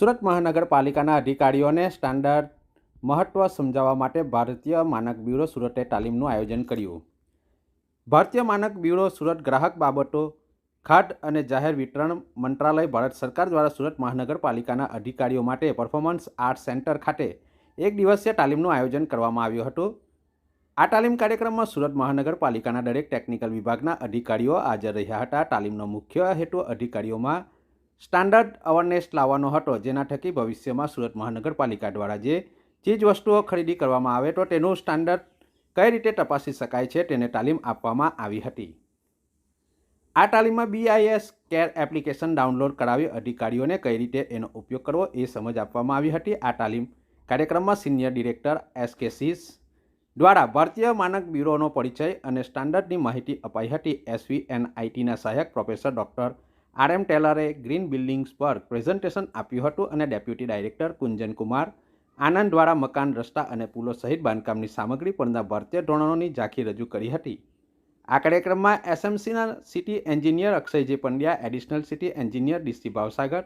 સુરત મહાનગરપાલિકાના અધિકારીઓને સ્ટાન્ડર્ડ મહત્ત્વ સમજાવવા માટે ભારતીય માનક બ્યુરો સુરતે તાલીમનું આયોજન કર્યું. ભારતીય માનક બ્યુરો સુરત ગ્રાહક બાબતો ખાટ અને જાહેર વિતરણ મંત્રાલય, ભારત સરકાર દ્વારા સુરત મહાનગરપાલિકાના અધિકારીઓ માટે પરફોર્મન્સ આર્ટ સેન્ટર ખાતે એક દિવસીય તાલીમનું આયોજન કરવામાં આવ્યું હતું. આ તાલીમ કાર્યક્રમમાં સુરત મહાનગરપાલિકાના દરેક ટેકનિકલ વિભાગના અધિકારીઓ હાજર રહ્યા હતા. તાલીમનો મુખ્ય હેતુ અધિકારીઓમાં સ્ટાન્ડર્ડ અવેરનેસ લાવવાનો હતો, જેના થકી ભવિષ્યમાં સુરત મહાનગરપાલિકા દ્વારા જે ચીજ વસ્તુઓ ખરીદી કરવામાં આવે તો તેનું સ્ટાન્ડર્ડ કઈ રીતે તપાસી શકાય છે તેને તાલીમ આપવામાં આવી હતી. આ તાલીમમાં બીઆઈએસ કેર એપ્લિકેશન ડાઉનલોડ કરાવી અધિકારીઓને કઈ રીતે એનો ઉપયોગ કરવો એ સમજ આપવામાં આવી હતી. આ તાલીમ કાર્યક્રમમાં સિનિયર ડિરેક્ટર એસ કે સીસ દ્વારા ભારતીય માનક બ્યુરોનો પરિચય અને સ્ટાન્ડર્ડની માહિતી અપાઈ હતી. એસવી આઈટીના સહાયક પ્રોફેસર ડૉક્ટર આર એમ ટેલરે ગ્રીન બિલ્ડિંગ્સ પર પ્રેઝન્ટેશન આપ્યું હતું અને ડેપ્યુટી ડાયરેક્ટર કુંજન કુમાર, આનંદ દ્વારા મકાન, રસ્તા અને પુલો સહિત બાંધકામની સામગ્રી પરના ભારતીય ધોરણોની ઝાંખી રજૂ કરી હતી. આ કાર્યક્રમમાં એસએમસીના city engineer અક્ષયજી Pandya, additional city engineer DC Bhavsagar,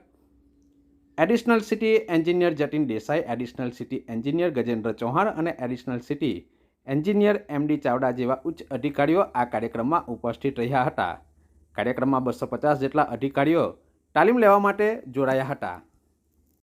additional city engineer Jatin Desai, additional city engineer Gajendra Chauhan અને additional city engineer MD Chavda જેવા ઉચ્ચ અધિકારીઓ આ કાર્યક્રમમાં ઉપસ્થિત રહ્યા હતા. કાર્યક્રમમાં બસો પચાસ જેટલા અધિકારીઓ તાલીમ લેવા માટે જોડાયા હતા.